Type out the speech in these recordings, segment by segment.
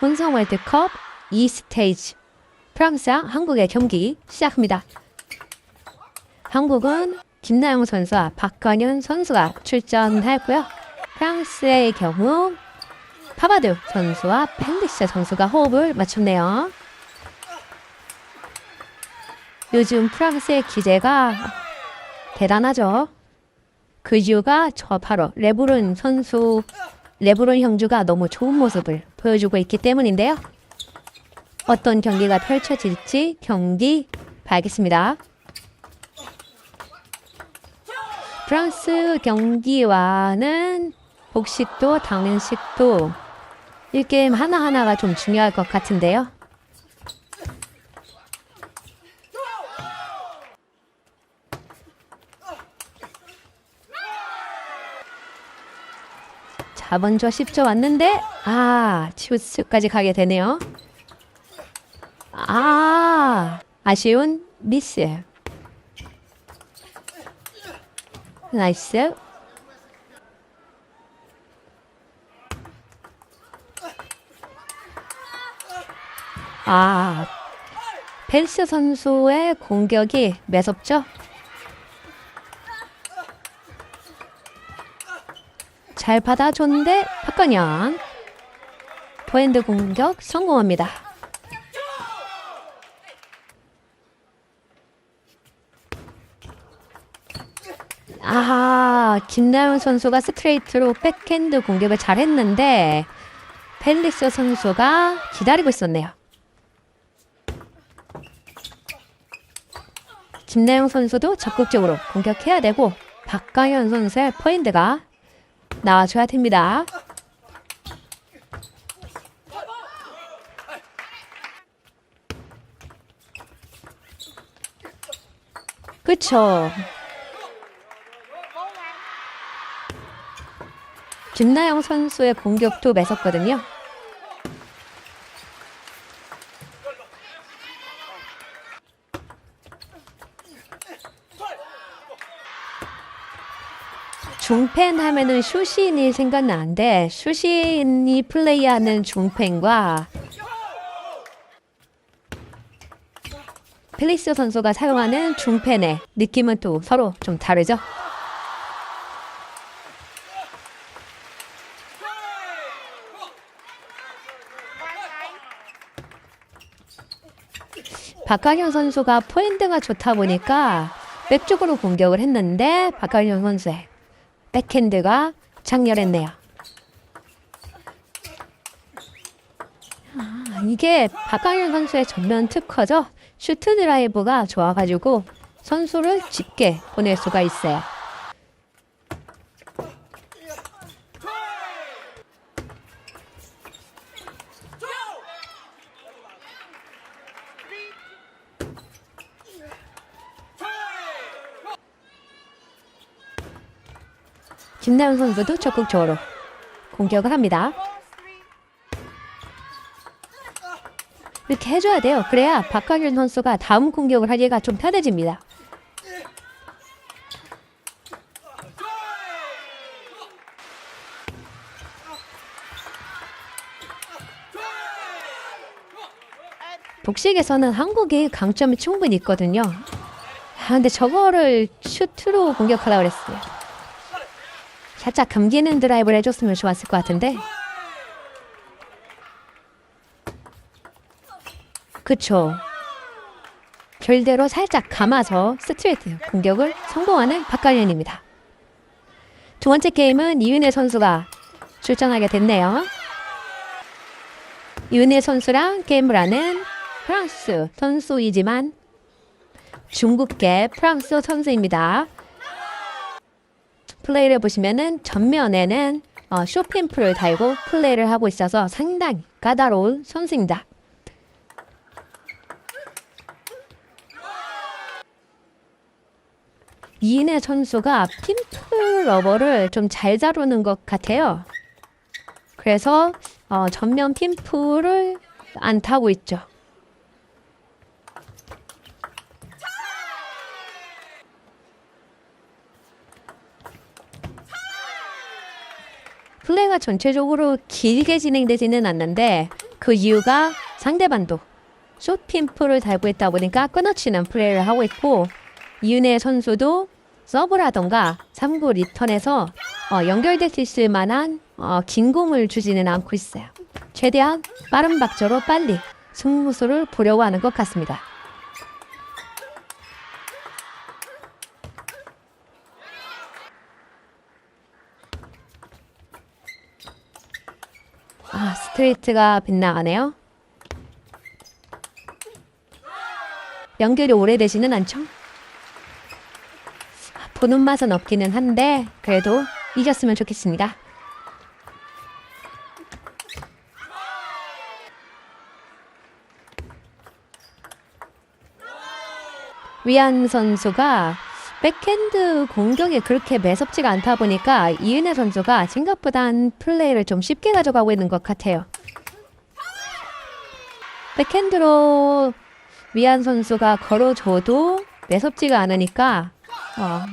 혼성 월드컵 2스테이지 프랑스와 한국의 경기 시작합니다. 한국은 김나영 선수와 박건현 선수가 출전했고요. 프랑스의 경우 파바드 선수와 펠리스 선수가 호흡을 맞췄네요. 요즘 프랑스의 기재가 대단하죠. 그 이유가 저 바로 레브론 선수, 레브론 형주가 너무 좋은 모습을 보여주고 있기 때문인데요. 어떤 경기가 펼쳐질지 경기 봐야겠습니다. 프랑스 경기와는 복식도 당연식도 이 게임 하나하나가 좀 중요할 것 같은데요. 자, 먼저 10초 왔는데, 아, 치우스까지 가게 되네요. 아, 아쉬운 미스. 나이스. 아, 펜스 선수의 공격이 매섭죠? 잘 받아줬는데 박건현 포핸드 공격 성공합니다. 아, 김나영 선수가 스트레이트로 백핸드 공격을 잘했는데 펠릭스 선수가 기다리고 있었네요. 김나영 선수도 적극적으로 공격해야 되고 박강현 선수의 포핸드가 나와줘야 됩니다. 그쵸. 김나영 선수의 공격도 매섭거든요. 중팬 하면은 슈신이 생각나는데 슈신이 플레이하는 중팬과 펠리스 선수가 사용하는 중팬의 느낌은 또 서로 좀 다르죠. 박강현 선수가 포핸드가 좋다 보니까 백쪽으로 공격을 했는데 박강현 선수의 백핸드가 장렬했네요. 아, 이게 박강현 선수의 전면 특허죠. 슈트 드라이브가 좋아가지고 선수를 짙게 보낼 수가 있어요. 김나영 선수도 적극적으로 공격을 합니다. 이렇게 해줘야 돼요. 그래야 박광현 선수가 다음 공격을 하기가 좀 편해집니다. 복식에서는 한국이 강점이 충분히 있거든요. 아, 근데 저거를 슈트로 공격하라고 그랬어요. 살짝 감기는 드라이브를 해줬으면 좋았을 것 같은데. 그쵸. 결대로 살짝 감아서 스트레이트 공격을 성공하는 박가연입니다. 두 번째 게임은 이윤혜 선수가 출전하게 됐네요. 이윤혜 선수랑 게임을 하는 프랑스 선수이지만 중국계 프랑스 선수입니다. 플레이를 보시면은 전면에는 어, 쇼핑풀을 달고 플레이를 하고 있어서 상당히 까다로운 선수입니다. 이인혜 선수가 핀풀 러버를 좀 잘 다루는 것 같아요. 그래서 어, 전면 핀풀을 안 타고 있죠. 플레이가 전체적으로 길게 진행되지는 않는데 그 이유가 숏 핀프를 달고 있다 보니까 끊어치는 플레이를 하고 있고 이은혜 선수도 서브라던가 3구 리턴에서 어, 연결될 수 있을 만한 어, 긴 공을 주지는 않고 있어요. 최대한 빠른 박자로 빨리 승부수를 보려고 하는 것 같습니다. 스트레이트가 빗나가네요. 연결이 오래되지는 않죠? 보는 맛은 없기는 한데 그래도 이겼으면 좋겠습니다. 위안 선수가 백핸드 공격이 그렇게 매섭지가 않다 보니까 이은혜 선수가 생각보단 플레이를 좀 쉽게 가져가고 있는 것 같아요. 백핸드로 위안 선수가 걸어줘도 매섭지가 않으니까 어.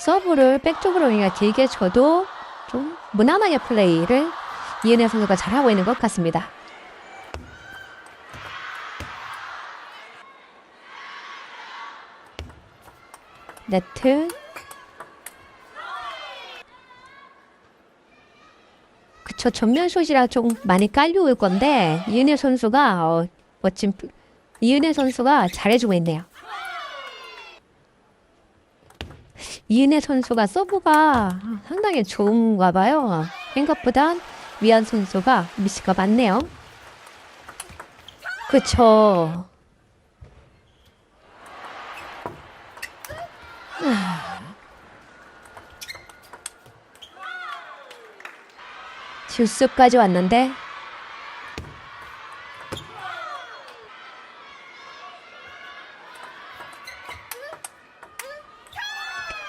서브를 백쪽으로 그냥 길게 쳐도 좀 무난하게 플레이를 이은혜 선수가 잘하고 있는 것 같습니다. 네트 그쵸 전면 숏이라 좀 많이 깔려올 건데 이은혜 선수가 어, 멋진 플- 이은혜 선수가 잘해주고 있네요. 이은혜 선수가 서브가 상당히 좋은가 봐요. 생각보다 위안 선수가 미스가 많네요. 그쵸. 듀스까지 왔는데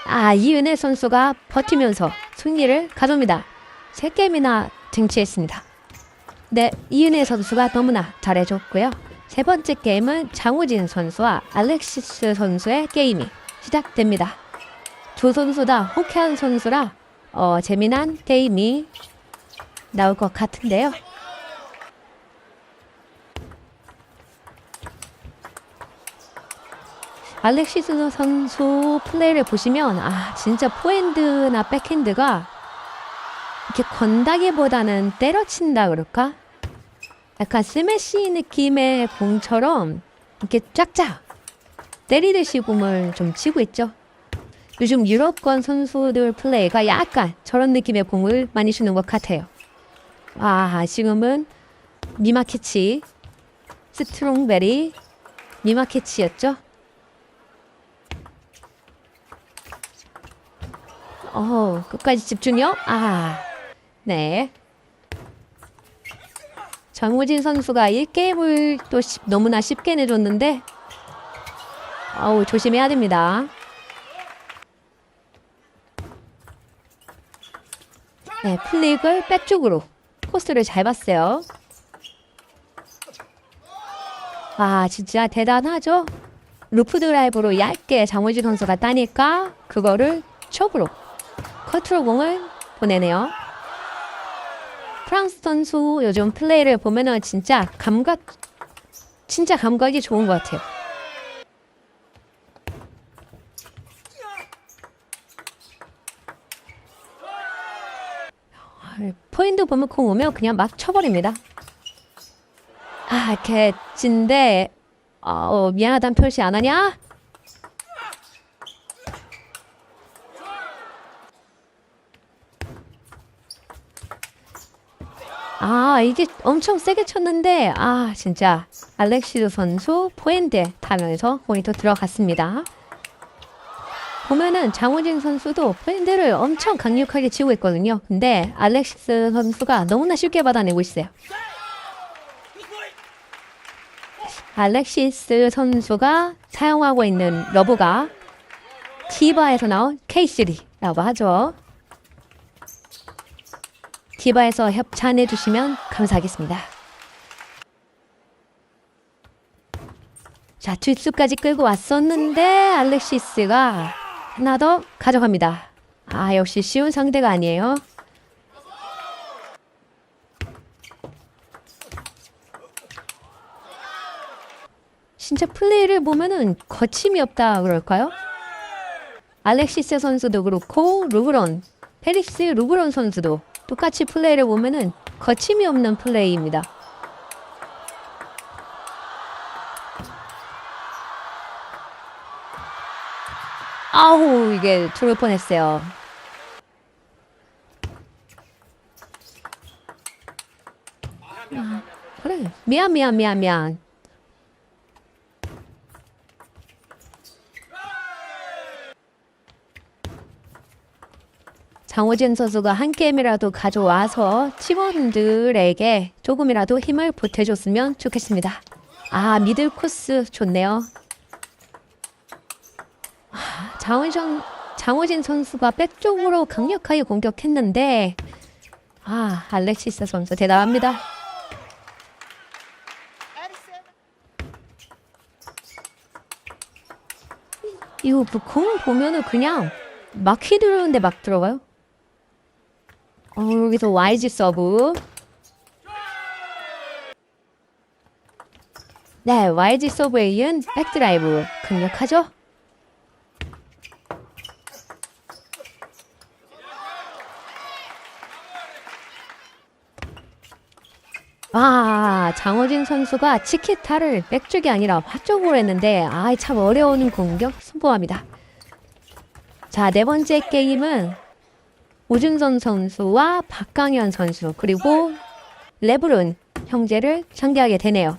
아 이은혜 선수가 버티면서 승리를 가져옵니다. 세 게임이나 쟁취했습니다. 네, 이은혜 선수가 너무나 잘해줬고요. 세 번째 게임은 장우진 선수와 알렉시스 선수의 게임이 시작됩니다. 두 선수 다 호쾌한 선수라 어, 재미난 게임이 나올 것 같은데요. 알렉시스 선수 플레이를 보시면 아 진짜 포핸드나 백핸드가 이렇게 건다기보다는 때려친다 그럴까? 약간 스매시 느낌의 공처럼 이렇게 쫙쫙 때리듯이 공을 좀 치고 있죠. 요즘 유럽권 선수들 플레이가 약간 저런 느낌의 공을 많이 주는 것 같아요. 아, 지금은 미마키치, 스트롱베리, 미마키치였죠? 어, 끝까지 집중요? 아, 네. 정우진 선수가 1게임을 또 쉽- 너무나 쉽게 내줬는데, 어우, 조심해야 됩니다. 네, 플릭을 백쪽으로 코스를 잘 봤어요. 아, 진짜 대단하죠? 루프 드라이브로 얇게 장호진 선수가 따니까 그거를 촉으로 커트로 공을 보내네요. 프랑스 선수 요즘 플레이를 보면은 진짜 감각, 진짜 감각이 좋은 것 같아요. 포인트 보면 공 오면 그냥 막 쳐버립니다. 아, 개찐데, 어, 미안하단 표시 안 하냐? 아, 이게 엄청 세게 쳤는데, 아, 진짜, 알렉시드 선수 포핸드 타면서 또 들어갔습니다. 보면은 장호진 선수도 포핸드를 엄청 강력하게 치고 있거든요. 근데 알렉시스 선수가 너무나 쉽게 받아내고 있어요. 알렉시스 선수가 사용하고 있는 러브가 디바에서 나온 K3라고 하죠. 디바에서 협찬해 주시면 감사하겠습니다. 자, 뒷수까지 끌고 왔었는데 알렉시스가 하나 더 가져갑니다. 아, 역시 쉬운 상대가 아니에요. 진짜 플레이를 보면은 거침이 없다 그럴까요? 알렉시스 선수도 그렇고 루브론, 페릭스 루브론 선수도 똑같이 플레이를 보면은 거침이 없는 플레이입니다. 아우 이게 죽을 뻔했어요. 아, 그래 미안 미안 미안 미안. 장호진 선수가 한 게임이라도 가져와서 팀원들에게 조금이라도 힘을 보태줬으면 좋겠습니다. 아 미들 코스 좋네요. 아, 장호진 선수가 백 쪽으로 강력하게 공격했는데 아 알렉시스 선수 대단합니다. 이거 그공 보면은 그냥 막 휘두르는데 막 들어가요. 어, 여기서 YG 서브. 네, YG 서브에 이은 백드라이브 강력하죠? 아, 장호진 선수가 치키타를 백쪽이 아니라 화쪽으로 했는데 아, 참 어려운 공격 선보합니다. 자, 네 번째 게임은 오준선 선수와 박강현 선수 그리고 레브론 형제를 상대하게 되네요.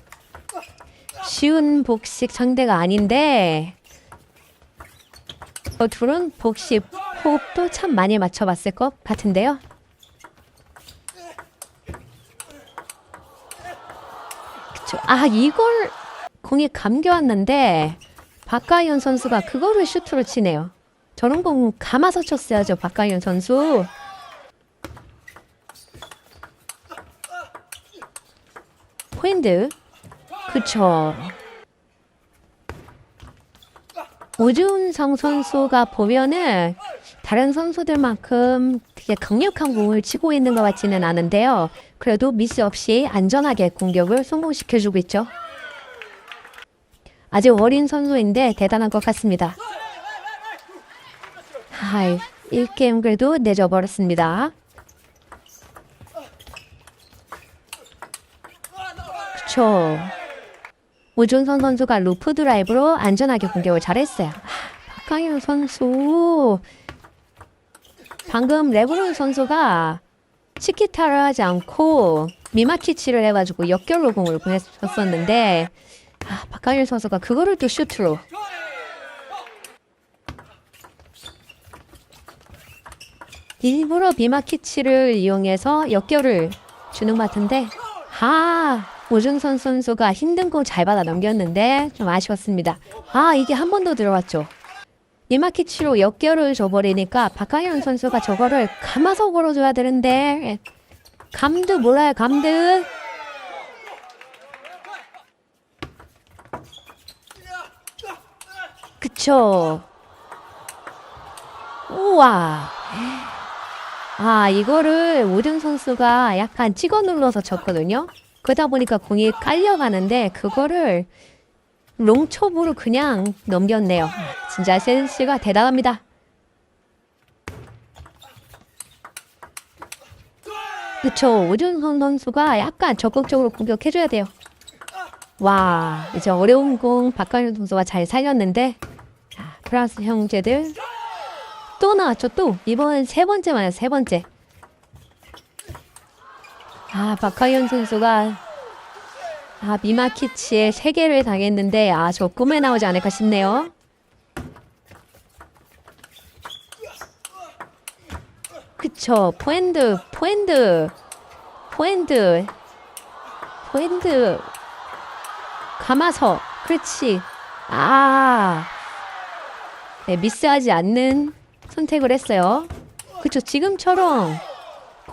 쉬운 복식 상대가 아닌데 어, 둘은 복식 호흡도 참 많이 맞춰봤을 것 같은데요. 그쵸. 아 이걸 공이 감겨왔는데 박가현 선수가 그거를 슈트로 치네요. 저런 공 감아서 쳤어야죠 박가현 선수. 포인트 그쵸. 오준성 선수가 보면은 다른 선수들만큼 되게 강력한 공을 치고 있는 것 같지는 않은데요. 그래도 미스 없이 안전하게 공격을 성공시켜주고 있죠. 아직 어린 선수인데 대단한 것 같습니다. 하이, 1게임 그래도 내줘버렸습니다. 그쵸. 오준선 선수가 루프 드라이브로 안전하게 공격을 잘했어요. 아, 박강현 선수. 방금 레브론 선수가 치키타를 하지 않고 미마키치를 해가지고 역결로 공을 보냈었는데 아, 박강현 선수가 그거를 또 슈트로 일부러 비마키치를 이용해서 역결을 주는 것 같은데 아 오준선 선수가 힘든 공 잘 받아 넘겼는데 좀 아쉬웠습니다. 아 이게 한 번 더 들어왔죠. 비마키치로 역결을 줘버리니까 박강현 선수가 저거를 감아서 걸어줘야 되는데. 감드 몰라요 감드 그쵸? 우와. 아 이거를 오준 선수가 약간 찍어 눌러서 쳤거든요. 그러다 보니까 공이 깔려가는데 그거를 롱첩으로 그냥 넘겼네요. 진짜 센스가 대단합니다. 그쵸. 오준선 선수가 약간 적극적으로 공격해줘야 돼요. 와 이제 어려운 공 박관현 선수가 잘 살렸는데 자, 프랑스 형제들 또 나왔죠 또. 이번 세 번째 만에 세 번째. 아 박하현 선수가 아 미마키치에 세 개를 당했는데 아 저 꿈에 나오지 않을까 싶네요. 그쵸. 포핸드 포핸드 포핸드 포핸드. 감아서 그렇지. 아. 네, 미스하지 않는 선택을 했어요. 그쵸 지금처럼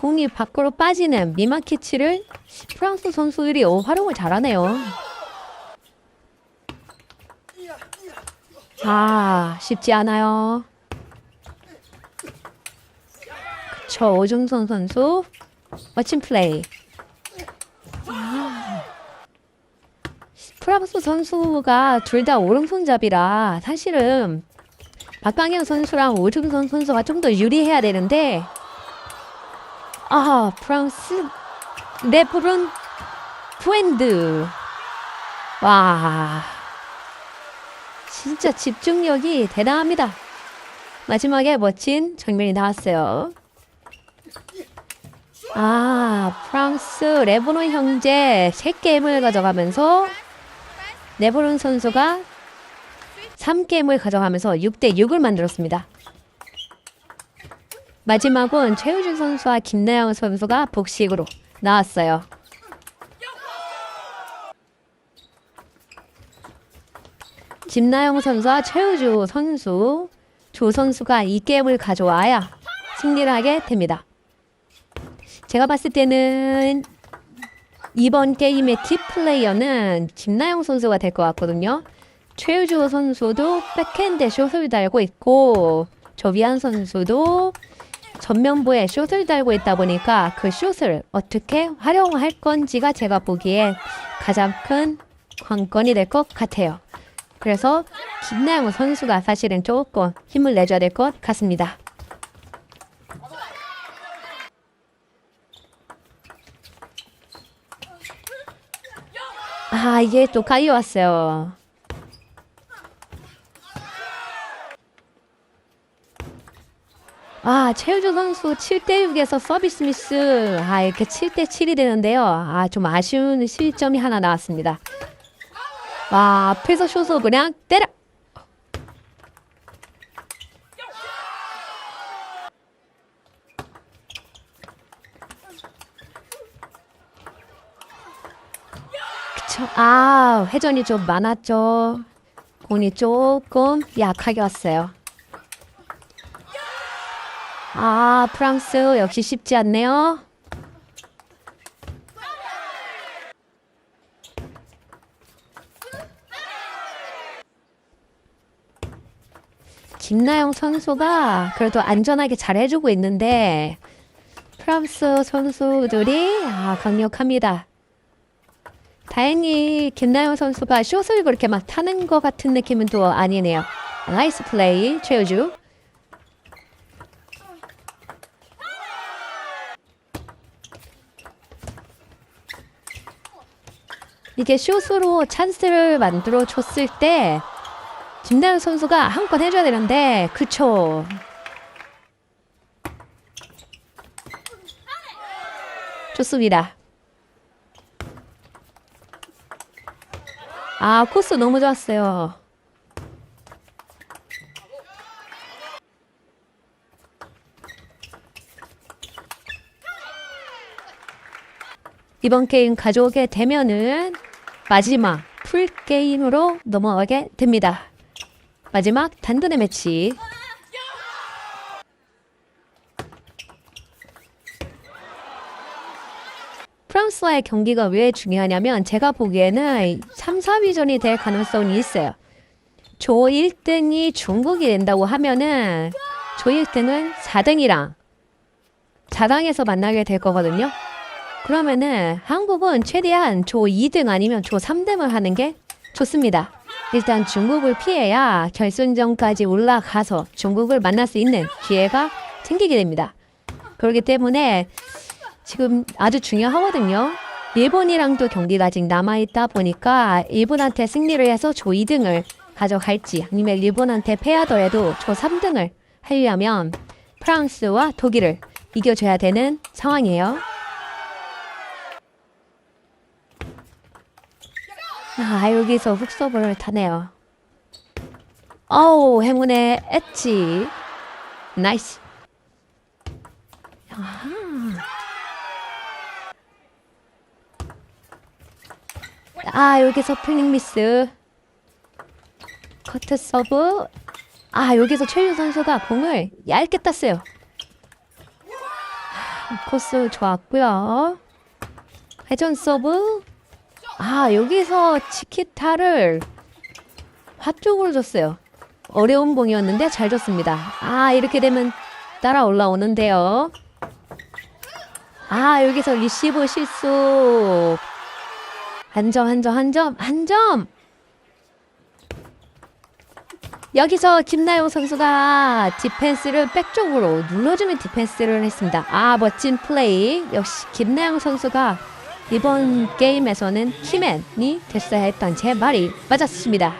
공이 밖으로 빠지는 미마키치를 프랑스 선수들이 어, 활용을 잘하네요. 아 쉽지 않아요. 그쵸 오준선 선수 멋진 플레이. 아, 프랑스 선수가 둘 다 오른손잡이라 사실은 박광현 선수랑 오준선 선수가 좀 더 유리해야 되는데 아 프랑스 레브론 프렌드 와 진짜 집중력이 대단합니다. 마지막에 멋진 장면이 나왔어요. 아, 프랑스 레브론 형제 3게임을 가져가면서 레브론 선수가 3게임을 가져가면서 6대 6을 만들었습니다. 마지막은 최우준 선수와 김나영 선수가 복식으로 나왔어요. 김나영 선수와 최우주 선수, 조 선수가 이 게임을 가져와야 승리를 하게 됩니다. 제가 봤을 때는 이번 게임의 키 플레이어는 김나영 선수가 될 것 같거든요. 최우주 선수도 백핸드 숏을 달고 있고 조비안 선수도 전면부에 숏을 달고 있다 보니까 그 숏을 어떻게 활용할 건지가 제가 보기에 가장 큰 관건이 될 것 같아요. 그래서 김나영 선수가 사실은 조금 힘을 내줘야 될 것 같습니다. 아, 이게 또 깔려왔어요. 아, 최우주 선수 7대6에서 서비스 미스. 아, 이렇게 7대7이 되는데요. 아, 좀 아쉬운 실점이 하나 나왔습니다. 와, 앞에서 슛을 그냥 때려! 그쵸. 아, 회전이 좀 많았죠. 공이 조금 약하게 왔어요. 아, 프랑스 역시 쉽지 않네요. 김나영 선수가 그래도 안전하게 잘 해주고 있는데 프랑스 선수들이 아, 강력합니다. 다행히 김나영 선수가 숏을 그렇게 막 타는 것 같은 느낌은 또 아니네요. 나이스 플레이 최우주. 이게 숏으로 찬스를 만들어 줬을 때 김나영 선수가 한 건 해줘야 되는데 그쵸? 좋습니다. 아 코스 너무 좋았어요 이번 게임 가져오게 되면은 마지막 풀 게임으로 넘어가게 됩니다. 마지막 단돈의 매치. 프랑스와의 경기가 왜 중요하냐면 제가 보기에는 3, 4위전이 될 가능성이 있어요. 조 1등이 중국이 된다고 하면은 조 1등은 4등이랑 4강에서 만나게 될 거거든요. 그러면은 한국은 최대한 조 2등 아니면 조 3등을 하는 게 좋습니다. 일단 중국을 피해야 결승전까지 올라가서 중국을 만날 수 있는 기회가 생기게 됩니다. 그렇기 때문에 지금 아주 중요하거든요. 일본이랑도 경기가 아직 남아있다 보니까 일본한테 승리를 해서 조 2등을 가져갈지 아니면 일본한테 패하더라도 조 3등을 하려면 프랑스와 독일을 이겨줘야 되는 상황이에요. 아, 여기서 훅서브를 타네요. 어우, 행운의 엣지. 나이스. 아하. 아, 여기서 플링 미스. 커트 서브. 아, 여기서 최유 선수가 공을 얇게 땄어요. 아, 코스 좋았고요. 회전 서브. 아 여기서 치키타를 화쪽으로 줬어요. 어려운 봉이었는데 잘 줬습니다. 아 이렇게 되면 따라 올라오는데요. 아 여기서 리시브 실수. 한 점 한 점 한 점 한 점. 여기서 김나영 선수가 디펜스를 백쪽으로 눌러주는 디펜스를 했습니다. 아 멋진 플레이. 역시 김나영 선수가 이번 게임에서는 키맨이 됐어야 했던 제 말이 맞았습니다.